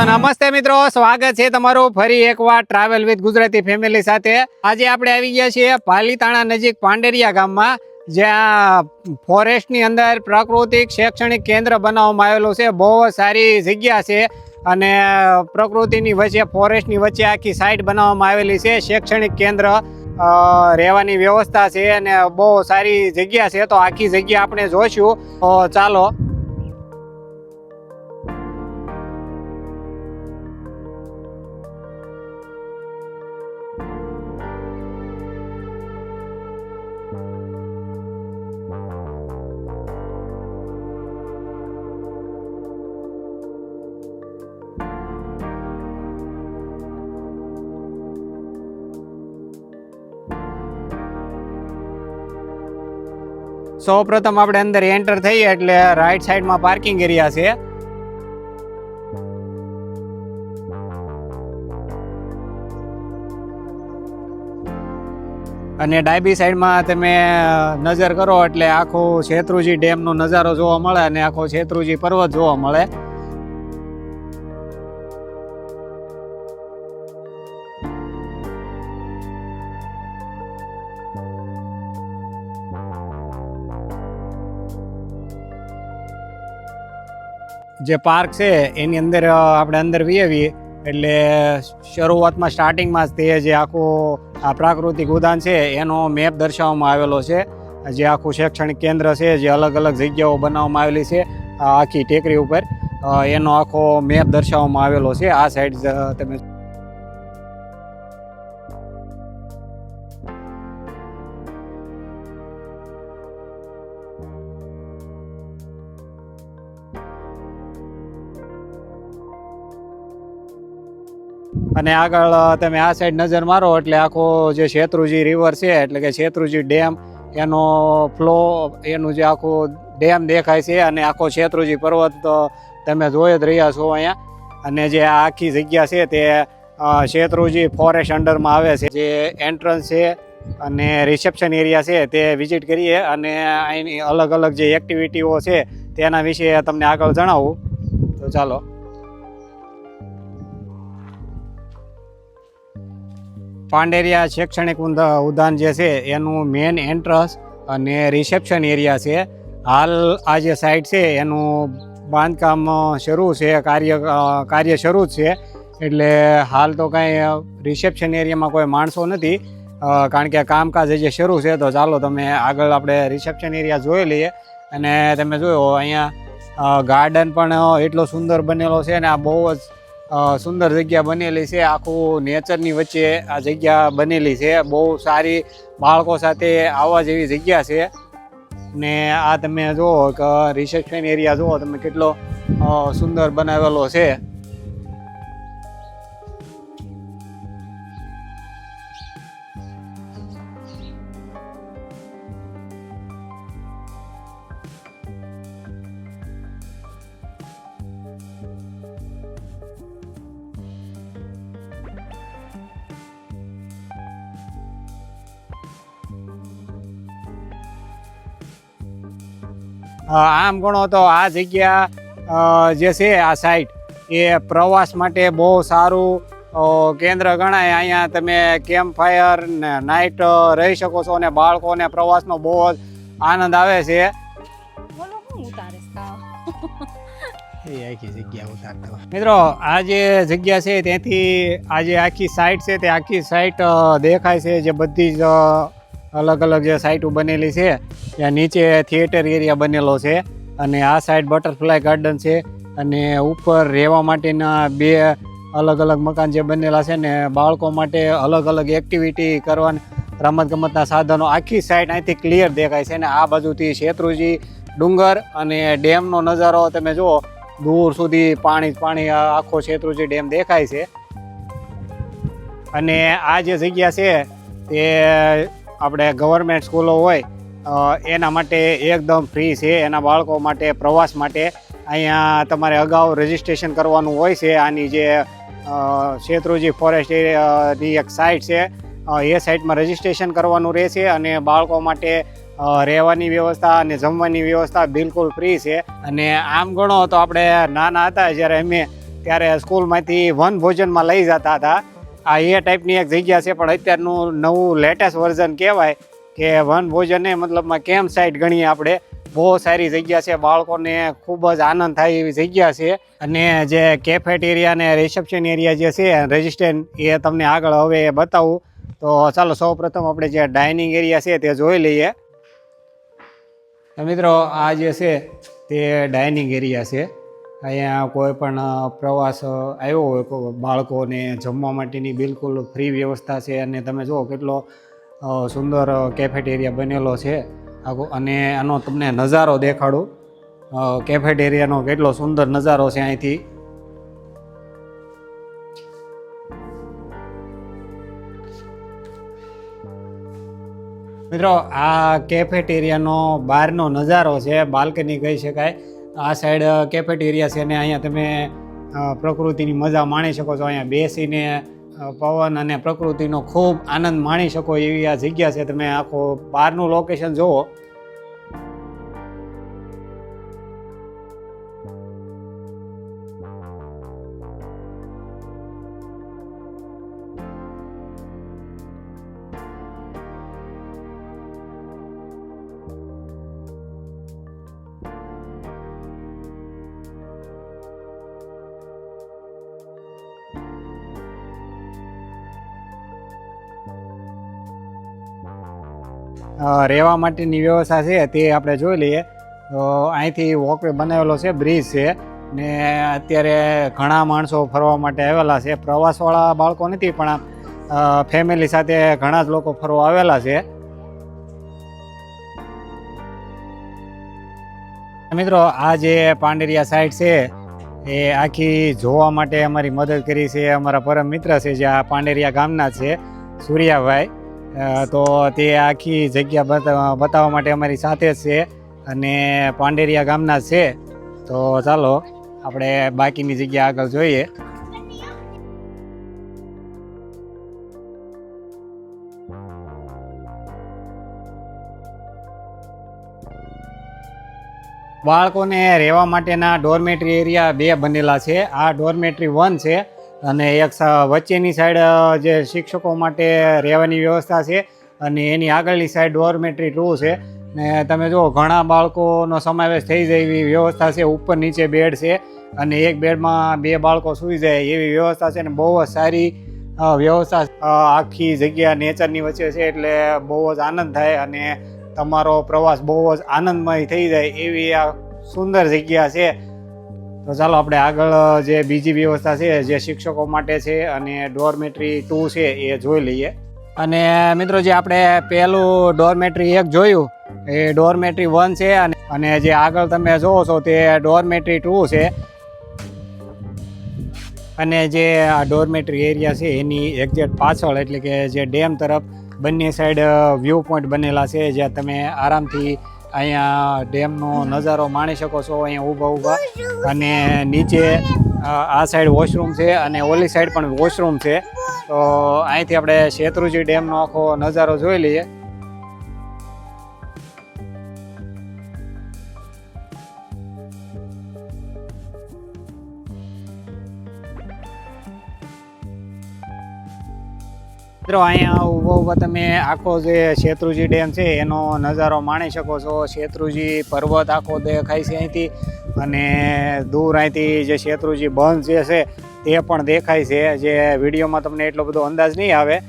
નમસ્તે મિત્રો, સ્વાગત છે તમારું ફરી એકવાર ટ્રાવેલ વિથ ગુજરાતી ફેમિલી સાથે. આજે આપણે આવી ગયા છીએ પાલીતાણા નજીક પાંડેરિયા ગામમાં, જ્યાં ફોરેસ્ટની અંદર પ્રાકૃતિક શૈક્ષણિક કેન્દ્ર બનાવવામાં આવેલું છે. બહુ સારી જગ્યા છે અને પ્રકૃતિની વચ્ચે ફોરેસ્ટની વચ્ચે આખી સાઇટ બનાવવામાં આવેલી છે. શૈક્ષણિક કેન્દ્ર રહેવાની વ્યવસ્થા છે અને બહુ સારી જગ્યા છે. તો આખી જગ્યા આપણે જોઈશું. ચાલો સૌ પ્રથમ આપણે અંદર એન્ટર થઈએ એટલે રાઈટ સાઈડમાં પાર્કિંગ એરિયા છે. અને ડાબી સાઈડમાં તમે નજર કરો એટલે આખો શેત્રુજી ડેમનો નજારો જોવા મળે અને આખો શેત્રુજી પર્વત જોવા મળે. જે પાર્ક છે, એની અંદર આપણે અંદર વીએ એટલે શરૂઆતમાં સ્ટાર્ટિંગમાં જ તે જે આખું, આ પ્રાકૃતિક ઉદ્યાન છે, એનો મેપ દર્શાવવામાં આવેલો છે. જે આખું શૈક્ષણિક કેન્દ્ર છે, જે અલગ અલગ જગ્યાઓ બનાવવામાં આવેલી છે આખી ટેકરી ઉપર. એનો આખો મેપ દર્શાવવામાં આવેલો છે. આ સાઈડ તમે અને આગળ તમે આ સાઈડ નજર મારો એટલે આખો જે શેત્રુજી રિવર છે, એટલે કે શેત્રુજી ડેમ, એનો ફ્લો એનું જે આખું ડેમ દેખાય છે અને આખો શેત્રુજી પર્વત તમે જોઈ જ રહ્યા છો અહીંયા. અને જે આખી જગ્યા છે તે શેત્રુજી ફોરેસ્ટ અંડરમાં આવે છે. જે એન્ટ્રન્સ છે અને રિસેપ્શન એરિયા છે તે વિઝિટ કરીએ અને અહીંની અલગ અલગ જે એક્ટિવિટીઓ છે તેના વિશે તમને આગળ જણાવું. તો ચાલો. પાંડેરિયા શૈક્ષણિક ઉદ- ઉદ્યાન જે છે, એનું મેન એન્ટ્રન્સ અને રિસેપ્શન એરિયા છે. હાલ આ જે સાઇટ છે, એનું બાંધકામ શરૂ છે, કાર્ય કાર્ય શરૂ જ છે. એટલે હાલ તો કાંઈ રિસેપ્શન એરિયામાં કોઈ માણસો નથી. કારણ કે કામકાજ જે શરૂ છે, તો ચાલો તમે આગળ આપણે રિસેપ્શન એરિયા જોઈ લઈએ. અને તમે જોયો, અહીંયા ગાર્ડન પણ એટલો સુંદર બનેલો છે ને, આ બહુ જ સુંદર જગ્યા બનેલી છે. આખું નેચરની વચ્ચે આ જગ્યા બનેલી છે. બહુ સારી બાળકો સાથે આવવા જેવી જગ્યા છે. ને આ તમે જુઓ કે રિસેપ્શન એરિયા જુઓ તમે કેટલો સુંદર બનાવેલો છે. આમ ગણો તો આ જગ્યા જે છે આ સાઇટ એ પ્રવાસ માટે બહુ સારું કેન્દ્ર ગણાય. અહીંયા તમે કેમ્પ ફાયર ને નાઇટ રહી શકો છો અને બાળકોને પ્રવાસનો બહુ જ આનંદ આવે છે. બોલો હું ઉતારે એ આખી જગ્યા ઉતારતો મિત્રો આ જે જગ્યા છે ત્યાંથી આ જે આખી સાઇટ છે તે આખી સાઇટ દેખાય છે જે બધી જ અલગ અલગ જે સાઇટો બનેલી છે, ત્યાં નીચે થિયેટર એરિયા બનેલો છે અને આ સાઈડ બટરફ્લાય ગાર્ડન છે અને ઉપર રહેવા માટેના બે અલગ અલગ મકાન જે બનેલા છે ને બાળકો માટે અલગ અલગ એક્ટિવિટી કરવાની રમત ગમતના સાધનો, આખી સાઈડ અહીંથી ક્લિયર દેખાય છે અને આ બાજુથી શેત્રુજી ડુંગર અને ડેમનો નજારો તમે જુઓ, દૂર સુધી પાણી પાણી આખો શેત્રુજી ડેમ દેખાય છે. અને આ જે જગ્યા છે તે આપણે ગવર્મેન્ટ સ્કૂલો હોય એના માટે એકદમ ફ્રી છે. એના બાળકો માટે, પ્રવાસ માટે અહીંયા તમારે અગાઉ રજીસ્ટ્રેશન કરવાનું હોય છે. આની જે શેત્રુજી ફોરેસ્ટ એરિયાની એક સાઇટ છે. એ સાઇટમાં રજીસ્ટ્રેશન કરવાનું રહેશે અને બાળકો માટે રહેવાની વ્યવસ્થા અને જમવાની વ્યવસ્થા બિલકુલ ફ્રી છે. અને આમ ગણો તો આપણે નાના હતા જ્યારે અમે ત્યારે સ્કૂલમાંથી વન ભોજનમાં લઈ જતા હતા. આ એ ટાઈપની એક જગ્યા છે, પણ અત્યારનું નવું લેટેસ્ટ વર્ઝન કહેવાય કે વન ભોજને મતલબમાં કેમ્પ સાઇટ ગણીએ આપણે? બહુ સારી જગ્યા છે, બાળકોને ખૂબ જ આનંદ થાય એવી જગ્યા છે. અને જે કેફેટેરિયા અને રિસેપ્શન એરિયા જે છે રેજિસ્ટન્ટ એ તમને આગળ હવે બતાવું. તો ચાલો સૌ પ્રથમ આપણે જે ડાઇનિંગ એરિયા છે તે જોઈ લઈએ. મિત્રો, આ જે છે તે ડાઇનિંગ એરિયા છે. અહીંયા કોઈ પણ પ્રવાસ આવ્યો હોય બાળકોને જમવા માટેની બિલકુલ ફ્રી વ્યવસ્થા છે. અને તમે જુઓ કેટલો સુંદર કેફેટેરિયા બનેલો છે. આખો, અને આનો તમને નજારો દેખાડું. કેફેટેરિયાનો કેટલો સુંદર નજારો છે અહીંથી. મિત્રો, આ કેફેટેરિયાનો બહારનો નજારો છે, બાલ્કની કહી શકાય. આ સાઈડ કેફેટેરિયા છે ને અહીંયા તમે પ્રકૃતિની મજા માણી શકો છો. અહીંયા બેસીને પવન અને પ્રકૃતિનો ખૂબ આનંદ માણી શકો એવી આ જગ્યા છે. તમે આખો બહારનું લોકેશન જુઓ. રહેવા માટેની વ્યવસ્થા છે તે આપણે જોઈ લઈએ. તો અહીંથી વોકવે બનાવેલો છે બ્રિજ છે ને અત્યારે ઘણા માણસો ફરવા માટે આવેલા છે. પ્રવાસવાળા બાળકો નથી, પણ ફેમિલી સાથે ઘણા જ લોકો ફરવા આવેલા છે. મિત્રો, આ જે પાંડેરિયા સાઈડ છે, એ આખી જોવા માટે અમારી મદદ કરી છે. અમારા પરમ મિત્ર છે જે આ પાંડેરિયા ગામના છે, સૂર્યાભાઈ. તો તે આખી જગ્યા બતા- બતાવવા માટે અમારી સાથે છે અને પાંડેરિયા ગામના છે. તો ચાલો, આપણે બાકીની જગ્યા આગળ જોઈએ. બાળકોને રહેવા માટેના ડોર્મેટરી એરિયા બે બનેલા છે. આ ડોર્મેટરી વન છે. અને એક વચ્ચેની સાઈડ જે શિક્ષકો માટે રહેવાની વ્યવસ્થા છે અને એની આગળની સાઈડ ડોરમેટરી ટુ છે. ને તમે જુઓ, ઘણા બાળકોનો સમાવેશ થઈ જાય એવી વ્યવસ્થા છે. ઉપર નીચે બેડ છે અને એક બેડમાં બે બાળકો સૂઈ જાય એવી વ્યવસ્થા છે ને બહુ જ સારી વ્યવસ્થા આખી જગ્યા નેચરની વચ્ચે છે એટલે બહુ જ આનંદ થાય અને તમારો પ્રવાસ બહુ જ આનંદમય થઈ જાય એવી આ સુંદર જગ્યા છે. તો ચાલો આપણે આગળ જે બીજી વ્યવસ્થા છે, જે શિક્ષકો માટે છે અને ડોરમેટરી ટુ છે એ જોઈ લઈએ. અને મિત્રો, જે આપણે પહેલું ડોરમેટરી એક જોયું, એ ડોરમેટરી વન છે અને જે આગળ તમે જોવો છો તે ડોરમેટરી ટુ છે. અને જે આ ડોરમેટરી એરિયા છે એની એક્ઝેક્ટ પાછળ, એટલે કે જે ડેમ તરફ, બંને સાઈડ વ્યૂ પોઈન્ટ બનેલા છે, જ્યાં તમે આરામથી અહીંયા ડેમનો નજારો માણી શકો છો, અહીંયા ઊભા ઊભા. અને નીચે આ સાઈડ વોશરૂમ છે અને ઓલી સાઈડ પણ વોશરૂમ છે. તો અહીંથી આપણે શેત્રુજી ડેમનો આખો નજારો જોઈ લઈએ. મિત્રો, અહીંયા ઊભો ઊભા તમે આખો જે શેત્રુજી ડેમ છે, એનો નજારો માણી શકો છો. શેત્રુજી પર્વત આખો દેખાય છે અહીંથી અને દૂર અહીંથી જે શેત્રુજી બંધ જે છે, તે પણ દેખાય છે. જે વિડીયોમાં તમને એટલો બધો અંદાજ નહીં આવે,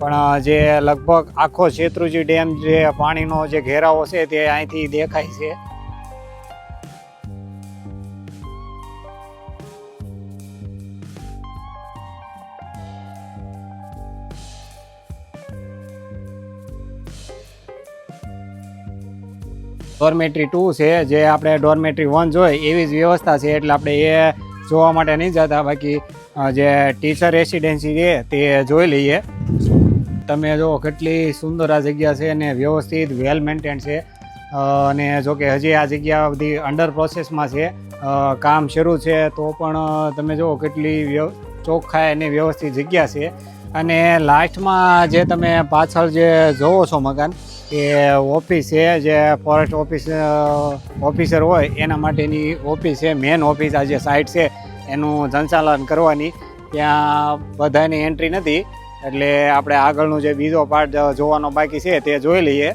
પણ જે લગભગ આખો શેત્રુજી ડેમ જે પાણીનો જે ઘેરાવો છે, તે અહીંથી દેખાય છે. ડોર્મેટરી ટુ છે, જે આપણે ડોરમેટ્રી વન જોઈએ, એવી જ વ્યવસ્થા છે, એટલે આપણે એ જોવા માટે નહીં જતા. બાકી જે ટીચર રેસિડેન્સી છે, તે જોઈ લઈએ. તમે જો કેટલી સુંદર આ જગ્યા છે અને વ્યવસ્થિત વેલ મેન્ટેન છે. અને જો કે હજી આ જગ્યા બધી અંડર પ્રોસેસમાં છે. કામ શરૂ છે, તો પણ તમે જુઓ કેટલી ચોખ્ખાઈ અને વ્યવસ્થિત જગ્યા છે. અને લાસ્ટમાં જે તમે પાછળ જે જોવો છો મકાન એ ઓફિસ છે, જે ફોરેસ્ટ ઓફિસ ઓફિસર હોય, એના માટેની ઓફિસ છે, મેન ઓફિસ આ જે સાઇટ છે, એનું સંચાલન કરવાની. ત્યાં બધાની એન્ટ્રી નથી, એટલે આપણે આગળનું જે બીજો પાર્ટ જોવાનો બાકી છે, તે જોઈ લઈએ.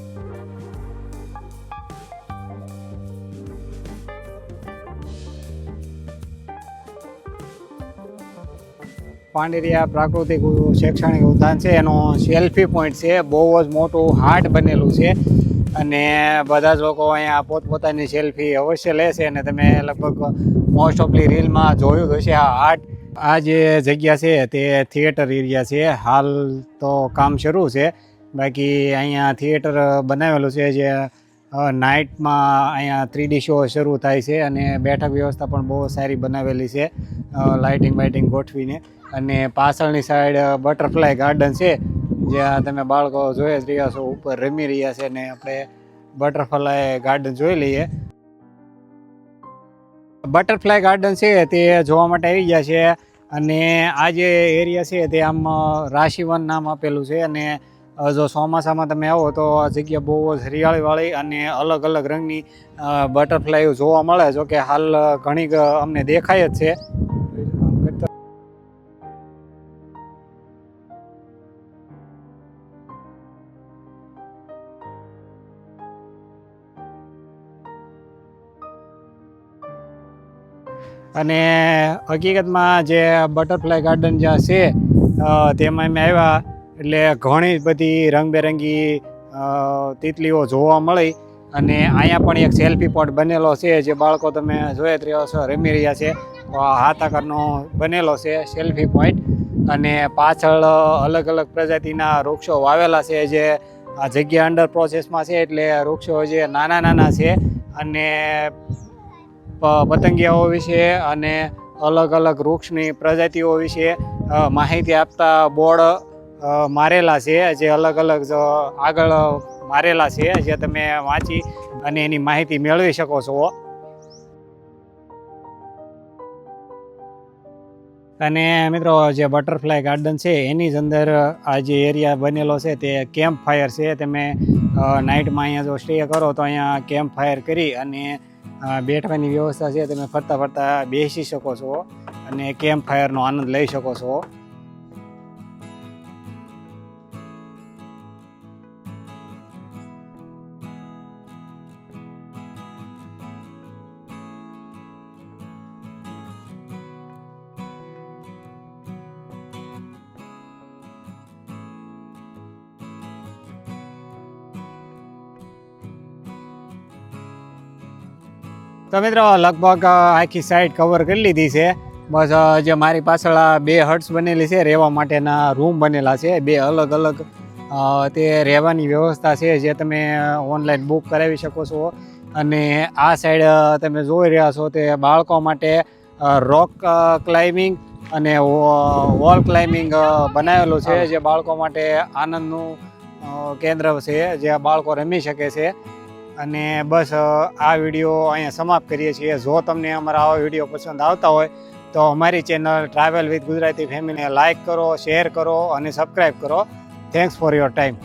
પાંડેરિયા પ્રાકૃતિક શૈક્ષણિક ઉદ્યાન છે. એનો સેલ્ફી પોઈન્ટ છે. બહુ જ મોટું હાર્ટ બનેલું છે. અને બધા જ લોકો અહીંયા પોતપોતાની સેલ્ફી અવશ્ય લેશે અને તમે લગભગ મોસ્ટ ઓફલી રીલમાં જોયું હશે આ હાર્ટ. આ જે જગ્યા છે તે થિયેટર એરિયા છે. હાલ તો કામ શરૂ છે. બાકી અહીંયા થિયેટર બનાવેલું છે જે નાઇટમાં અહીંયા થ્રીડી શો શરૂ થાય છે અને બેઠક વ્યવસ્થા પણ બહુ સારી બનાવેલી છે લાઇટિંગ બાઇટિંગ ગોઠવીને. અને પાછળની સાઈડ બટરફ્લાય ગાર્ડન છે, જ્યાં તમે બાળકો જોઈ જ રહ્યા છો, ઉપર રમી રહ્યા છે અને આપણે બટરફ્લાય ગાર્ડન જોઈ લઈએ. બટરફ્લાય ગાર્ડન છે તે જોવા માટે આવી ગયા છે અને આ જે એરિયા છે તે આમ રાશિવન નામ આપેલું છે અને જો ચોમાસામાં તમે આવો તો આ જગ્યા બહુ જ હરિયાળીવાળી અને અલગ અલગ રંગની બટરફ્લાય જોવા મળે, જો કે હાલ ઘણી અમને દેખાય જ છે. અને હકીકતમાં જે બટરફ્લાય ગાર્ડન જ્યાં છે તેમાં અમે આવ્યા. એટલે ઘણી બધી રંગબેરંગી તિતલીઓ જોવા મળી. અને અહીંયા પણ એક સેલ્ફી પોટ બનેલો છે, જે બાળકો તમે જોઈ જ રહ્યો છો, રમી રહ્યા છે. હાથ આકારનો બનેલો છે, સેલ્ફી પોઈન્ટ. અને પાછળ અલગ અલગ પ્રજાતિના વૃક્ષો વાવેલા છે, જે આ જગ્યા અંડર પ્રોસેસમાં છે, એટલે વૃક્ષો જે નાના નાના છે. અને પતંગિયાઓ વિશે અને અલગ અલગ વૃક્ષની પ્રજાતિઓ વિશે માહિતી આપતા બોર્ડ મારેલા છે, જે અલગ અલગ આગળ મારેલા છે, જે તમે વાંચી અને એની માહિતી મેળવી શકો છો. અને મિત્રો, જે બટરફ્લાય ગાર્ડન છે, એની જ અંદર આ જે એરિયા બનેલો છે, તે કેમ્પ ફાયર છે. તમે નાઇટમાં અહીંયા જો સ્ટે કરો, તો અહીંયા કેમ્પ ફાયર કરી અને બેઠવાની વ્યવસ્થા છે. તમે ફરતા ફરતા બેસી શકો છો અને કેમ્પ ફાયરનો આનંદ લઈ શકો છો. તો મિત્રો લગભગ આખી સાઈડ કવર કરી લીધી છે. બસ જે મારી પાછળ આ બે હટ્સ બનેલી છે રહેવા માટેના રૂમ બનેલા છે. બે અલગ અલગ તે રહેવાની વ્યવસ્થા છે જે તમે ઓનલાઈન બુક કરાવી શકો છો. અને આ સાઈડ તમે જોઈ રહ્યા છો તે બાળકો માટે રોક ક્લાઇમ્બિંગ અને વોલ ક્લાઇમ્બિંગ બનાવેલું છે જે બાળકો માટે આનંદનું કેન્દ્ર છે જે બાળકો રમી શકે છે. અને બસ આ વીડિયો અહીંયા સમાપ્ત કરીએ છીએ. જો તમને અમારા આવા વીડિયો પસંદ આવતા હોય, તો અમારી ચેનલ ટ્રાવેલ વિથ ગુજરાતી ફેમિલીને લાઇક કરો, શેર કરો અને સબસ્ક્રાઈબ કરો. Thanks for your time